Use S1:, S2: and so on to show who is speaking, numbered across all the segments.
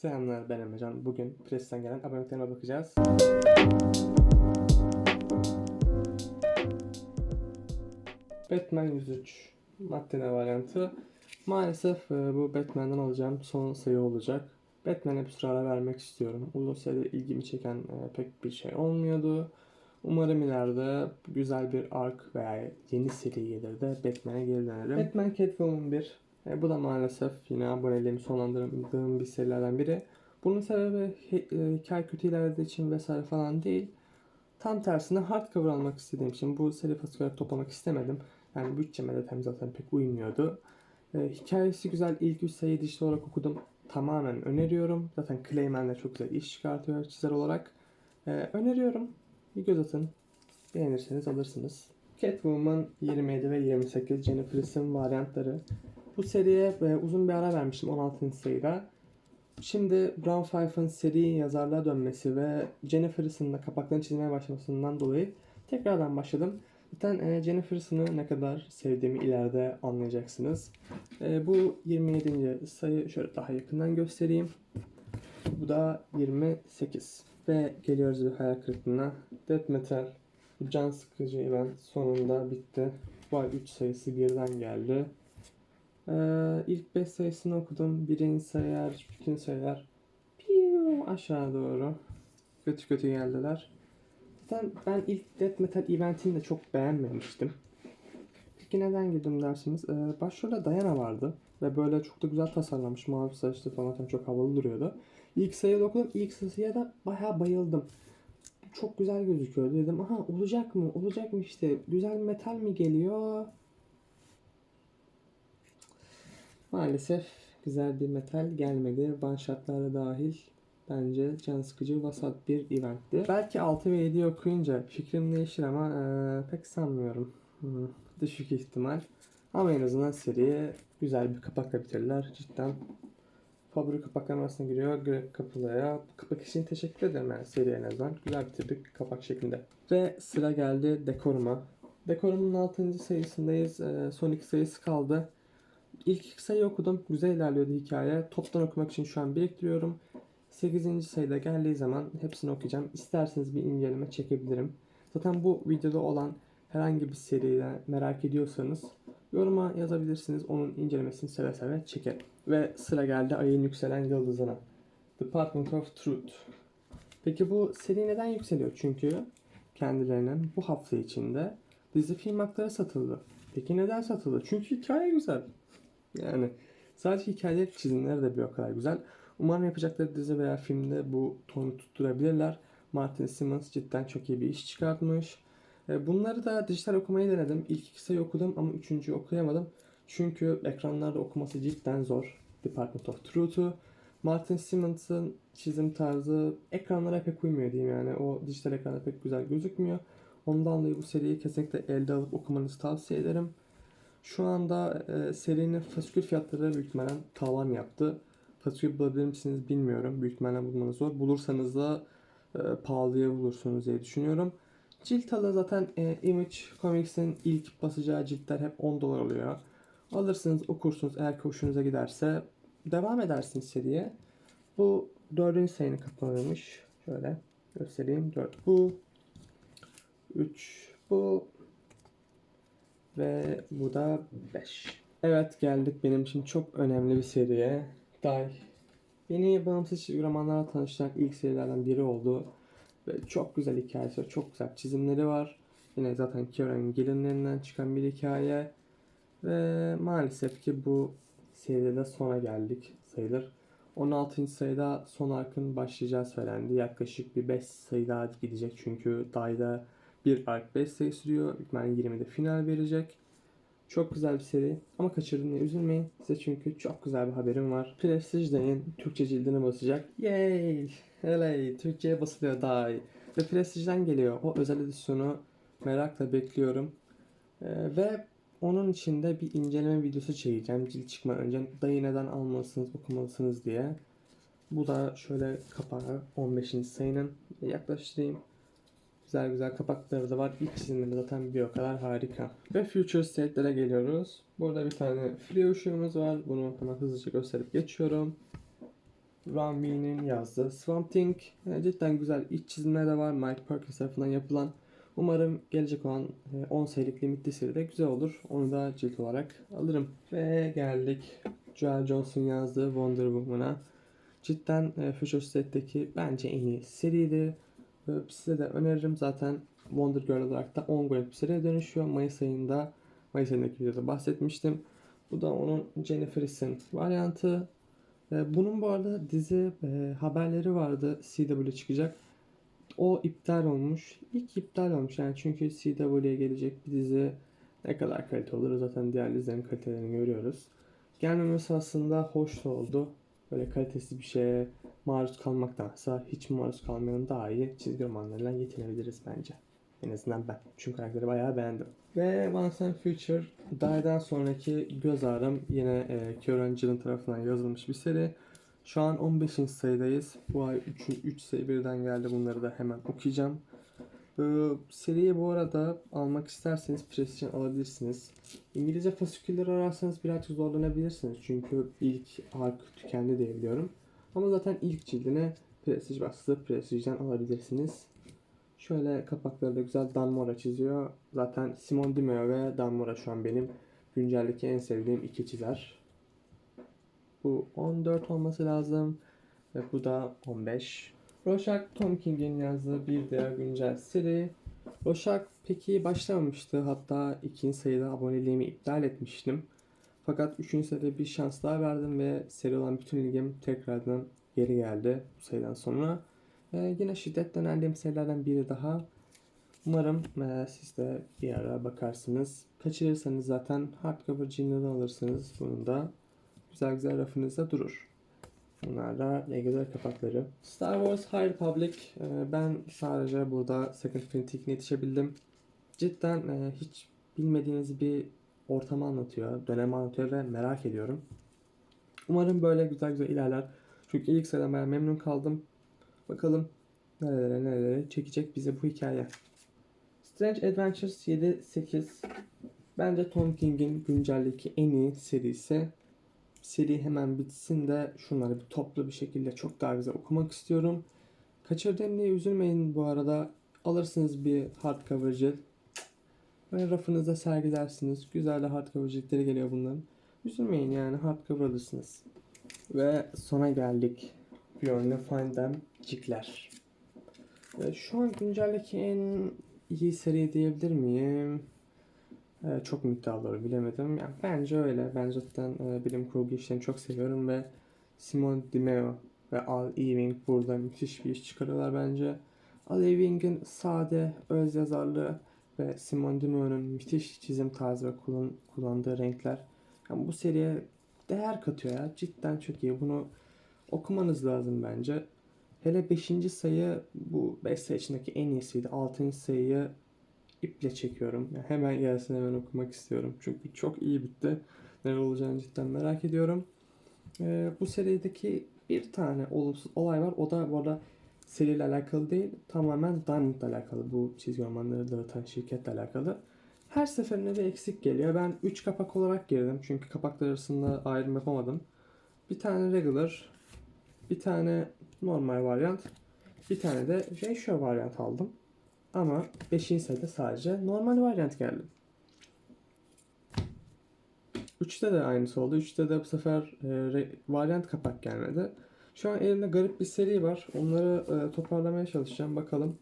S1: Selamlar ben Emrecan. Bugün Press'ten gelen aboneliklerime bakacağız. Batman 103 maddene varyantı. Maalesef e, bu Batman'den alacağım son sayı olacak. Batman'e bir süre vermek istiyorum. Uzun süredir ilgimi çeken e, pek bir şey olmuyordu. Umarım ileride güzel bir ark veya yeni seri gelir de Batman'e geri dönerim. Batman Catwoman 1. E, bu da maalesef yine aboneliğimi sonlandırdığım bir serilerden biri. Bunun sebebi e, hikaye kötü ilerlediği için vesaire falan değil. Tam tersine hardcover almak istediğim için bu seri fasikülleri toplamak istemedim. Yani bütçeme de tam zaten pek uymuyordu. E, hikayesi güzel. İlk üç sayıyı dijital olarak okudum. Tamamen öneriyorum. Zaten Clayman de çok güzel iş çıkartıyor çizer olarak. E, öneriyorum. Bir göz atın. Beğenirseniz alırsınız. Catwoman 27 ve 28 Jennifer Aniston varyantları. Bu seriye e, uzun bir ara vermiştim 16. sayıda. Şimdi Brown Five'ın seri yazarlığa dönmesi ve Jennifer Aniston'ın kapaklarını çizmeye başlamasından dolayı tekrardan başladım. Zaten e, Jennifer Aniston'u ne kadar sevdiğimi ileride anlayacaksınız. E, bu 27. sayı şöyle daha yakından göstereyim. Bu da 28. Ve geliyoruz bir hayal kırıklığına. Death Metal can sıkıcı event sonunda bitti. Ay 3 sayısı birden geldi. Ee, ilk 5 sayısını okudum. Birinci sayılar, ikinci sayılar piu aşağı doğru. Kötü kötü geldiler. Zaten ben ilk Death Metal eventini de çok beğenmemiştim. Peki neden girdim dersiniz? Ee, başrolde Diana vardı. Ve böyle çok da güzel tasarlanmış. Mavi saçlı falan filan çok havalı duruyordu. İlk sayıda okudum. İlk sayıya da bayağı bayıldım. Çok güzel gözüküyor dedim. Aha olacak mı? Olacak mı işte? Güzel metal mi geliyor? Maalesef güzel bir metal gelmedi. Banşatlara dahil bence can sıkıcı vasat bir eventti. Belki 6 ve 7'yi okuyunca fikrim değişir ama eee, pek sanmıyorum. Hmm, düşük ihtimal. Ama en azından seriye güzel bir kapakla bitirirler. Cidden favori kapaklar arasına giriyor. Capullo'ya kapak için teşekkür ederim yani seriye en azından. Güzel bitirdik kapak şeklinde. Ve sıra geldi Dekorum'a. Dekorum'un 6. sayısındayız. Eee, son iki sayısı kaldı. İlk iki sayı okudum. Güzel ilerliyordu hikaye. Toptan okumak için şu an biriktiriyorum. 8. sayıda geldiği zaman hepsini okuyacağım. İsterseniz bir inceleme çekebilirim. Zaten bu videoda olan herhangi bir seriyi merak ediyorsanız yoruma yazabilirsiniz. Onun incelemesini seve seve çekerim. Ve sıra geldi ayın yükselen yıldızına. Department of Truth. Peki bu seri neden yükseliyor? Çünkü kendilerinin bu hafta içinde dizi film hakları satıldı. Peki neden satıldı? Çünkü hikaye güzel. Yani sadece hikayeleri çizimleri de bir o kadar güzel. Umarım yapacakları dizi veya filmde bu tonu tutturabilirler. Martin Simmons cidden çok iyi bir iş çıkartmış. E, Bunları da dijital okumayı denedim. İlk iki sayı okudum ama üçüncüyü okuyamadım. Çünkü ekranlarda okuması cidden zor. Department of Truth'u. Martin Simmons'ın çizim tarzı ekranlara pek uymuyor diyeyim yani. O dijital ekranda pek güzel gözükmüyor. Ondan dolayı bu seriyi kesinlikle elde alıp okumanızı tavsiye ederim. Şu anda e, serinin fasikül fiyatları büyük ihtimalle tavan yaptı. Fasikül bulabilir misiniz bilmiyorum. Büyük ihtimalle bulmanız zor. Bulursanız da e, pahalıya bulursunuz diye düşünüyorum. Cilt alı zaten e, Image Comics'in ilk basacağı ciltler hep 10 dolar oluyor. Alırsınız okursunuz eğer ki hoşunuza giderse devam edersiniz seriye. Bu dördüncü sayının kapağıymış. Şöyle göstereyim. 4 bu. 3 bu. Ve bu da 5. Evet geldik benim için çok önemli bir seriye. Day. Beni bağımsız çizgi romanlarla tanıştıran ilk serilerden biri oldu. Ve çok güzel hikayesi. Çok güzel çizimleri var. Yine zaten Kieran Gillen'lerinden çıkan bir hikaye. Ve maalesef ki bu seride de sona geldik sayılır. 16. sayıda son arkın başlayacağı söylendi. Yaklaşık bir 5 sayı daha gidecek çünkü Day'da bir ark 5 sayı sürüyor. Yani 20'de final verecek. Çok güzel bir seri ama kaçırdın diye üzülmeyin. Size çünkü çok güzel bir haberim var. Prestige Day'in Türkçe cildini basacak. Yay! Helay! Türkçe'ye basılıyor daha iyi. Ve Prestige'den geliyor. O özel edisyonu merakla bekliyorum. Ee, ve onun içinde bir inceleme videosu çekeceğim. Cilt çıkmadan önce dayı neden almalısınız, okumalısınız diye. Bu da şöyle kapağı 15. sayının yaklaştırayım. Güzel güzel kapakları da var. İç çizimleri zaten bir o kadar harika. Ve Future State'lere geliyoruz. Burada bir tane free ışığımız var. Bunu hemen hızlıca gösterip geçiyorum. Ranvi'nin yazdığı Swamp Thing. E, cidden güzel iç çizimler de var. Mike Perkins tarafından yapılan. Umarım gelecek olan e, 10 sayılık limitli seride güzel olur. Onu da cilt olarak alırım. Ve geldik Joel Johnson yazdığı Wonder Woman'a. Cidden e, Future State'deki bence en iyi seriydi. Ve size de öneririm. Zaten Wonder Girl olarak da ongoing bir seriye dönüşüyor. Mayıs ayında, Mayıs ayındaki videoda bahsetmiştim. Bu da onun Jennifer Aniston varyantı. E, bunun bu arada dizi e, haberleri vardı. CW çıkacak. O iptal olmuş. İlk iptal olmuş yani çünkü CW'ye gelecek bir dizi ne kadar kalite olur zaten diğer dizilerin kalitelerini görüyoruz. Gelmemesi aslında hoş oldu. Böyle kalitesiz bir şeye maruz kalmaktansa hiç maruz kalmayan daha iyi çizgi romanlarla yetinebiliriz bence. En azından ben. Çünkü karakteri bayağı beğendim. Ve Once and Future Die'den sonraki göz ağrım yine e, Kieran Gillen tarafından yazılmış bir seri. Şu an 15. sayıdayız. Bu ay 3, 3 sayı birden geldi. Bunları da hemen okuyacağım. Ee, seriyi bu arada almak isterseniz Precision alabilirsiniz. İngilizce fasikülleri ararsanız birazcık zorlanabilirsiniz. Çünkü ilk ark tükendi diye biliyorum. Ama zaten ilk cildine Prestige bastı. Prestige'den alabilirsiniz. Şöyle kapakları da güzel Dan Mora çiziyor. Zaten Simon Dimeo ve Dan Mora şu an benim günceldeki en sevdiğim iki çizer. Bu 14 olması lazım. Ve bu da 15. Rorschach Tom King'in yazdığı bir diğer güncel seri. Rorschach pek iyi başlamamıştı. Hatta ikinci sayıda aboneliğimi iptal etmiştim. Fakat üçüncü sayıda bir şans daha verdim ve seri olan bütün ilgim tekrardan geri geldi bu sayıdan sonra. Ee, yine şiddetten önerdiğim serilerden biri daha. Umarım e, siz de bir ara bakarsınız. Kaçırırsanız zaten hardcover cinleri alırsınız. Bunun da güzel güzel rafınızda durur. Bunlar da regular kapakları. Star Wars High Republic. e, Ben sadece burada Second Printing'ine yetişebildim. Cidden e, hiç bilmediğiniz bir ortamı anlatıyor, dönemi anlatıyor ve merak ediyorum. Umarım böyle güzel güzel ilerler. Çünkü ilk sıradan bayağı memnun kaldım. Bakalım nerelere nerelere çekecek bize bu hikaye. Strange Adventures 7-8 Bence Tom King'in günceldeki en iyi serisi. Seri hemen bitsin de şunları bir toplu bir şekilde çok daha güzel okumak istiyorum. Kaçırdım diye üzülmeyin bu arada. Alırsınız bir hardcover cilt. Böyle rafınızda sergilersiniz. Güzel de hardcover ciltleri geliyor bunların. Üzülmeyin yani hardcover alırsınız. Ve sona geldik. The Find Them Cikler. Şu an günceldeki en iyi seri diyebilir miyim? Ee, çok olur bilemedim. Yani bence öyle. Ben zaten e, bilim kurgu işlerini çok seviyorum ve Simon Dimeo ve Al Ewing burada müthiş bir iş çıkarıyorlar bence. Al Ewing'in sade, öz yazarlığı ve Simon Dimeo'nun müthiş çizim tarzı ve kullan- kullandığı renkler yani bu seriye değer katıyor ya. Cidden çok iyi. Bunu okumanız lazım bence. Hele 5. sayı bu 5 sayı içindeki en iyisiydi. 6. sayıyı iple çekiyorum. Yani hemen gelsin hemen okumak istiyorum. Çünkü çok iyi bitti. Neler olacağını cidden merak ediyorum. Ee, bu serideki bir tane olumsuz olay var. O da bu arada seriyle alakalı değil. Tamamen Diamond'la alakalı. Bu çizgi romanları dağıtan şirketle alakalı. Her seferinde bir eksik geliyor. Ben 3 kapak olarak girdim. Çünkü kapaklar arasında ayrım yapamadım. Bir tane regular, bir tane normal varyant, bir tane de ratio varyant aldım. Ama 5. sayıda sadece normal varyant geldi. 3'te de aynısı oldu. 3'te de bu sefer e, varyant kapak gelmedi. Şu an elimde garip bir seri var. Onları e, toparlamaya çalışacağım. Bakalım.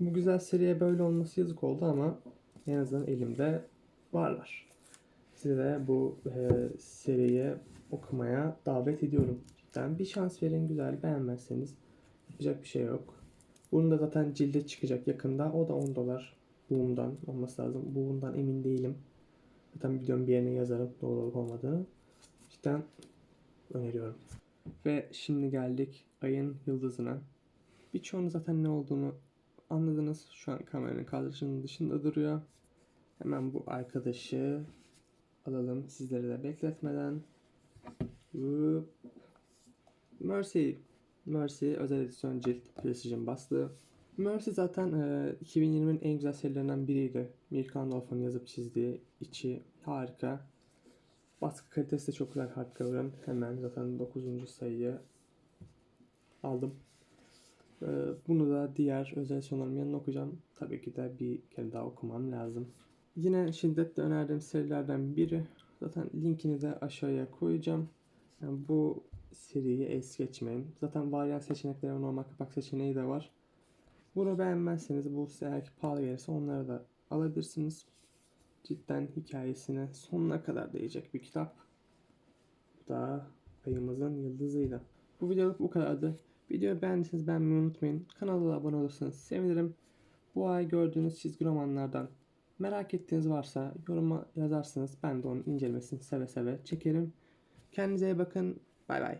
S1: Bu güzel seriye böyle olması yazık oldu ama en azından elimde varlar. Size de bu e, seriyi okumaya davet ediyorum. Cidden bir şans verin güzel. Beğenmezseniz yapacak bir şey yok. Bunun da zaten cilde çıkacak yakında. O da 10 dolar. Boom'dan olması lazım. Boom'dan emin değilim. Zaten videonun bir yerine yazarım doğru olup olmadığını. Cidden öneriyorum. Ve şimdi geldik ayın yıldızına. Birçoğunuz zaten ne olduğunu anladınız. Şu an kameranın kadrajının dışında duruyor. Hemen bu arkadaşı alalım sizleri de bekletmeden. Mercy. Mercy özel edisyon cilt Precision bastı. Mercy zaten e, 2020'nin en güzel serilerinden biriydi. Mirkan Dolph'un yazıp çizdiği içi harika. Baskı kalitesi de çok güzel hardcover'ın. Hemen zaten 9. sayıyı aldım. Ee, bunu da diğer özel sonlarım yanına okuyacağım. Tabii ki de bir kere daha okumam lazım. Yine şiddetle önerdiğim serilerden biri. Zaten linkini de aşağıya koyacağım. Yani bu seriyi es geçmeyin. Zaten varyant seçenekleri normal kapak seçeneği de var. Bunu beğenmezseniz bu size eğer ki pahalı gelirse onları da alabilirsiniz. Cidden hikayesine sonuna kadar değecek bir kitap. Da ayımızın yıldızıyla. Bu videoluk bu kadardı. Videoyu beğendiyseniz beğenmeyi unutmayın. Kanala abone olursanız sevinirim. Bu ay gördüğünüz çizgi romanlardan merak ettiğiniz varsa yoruma yazarsınız. Ben de onun incelemesini seve seve çekerim. Kendinize iyi bakın. Bay bay.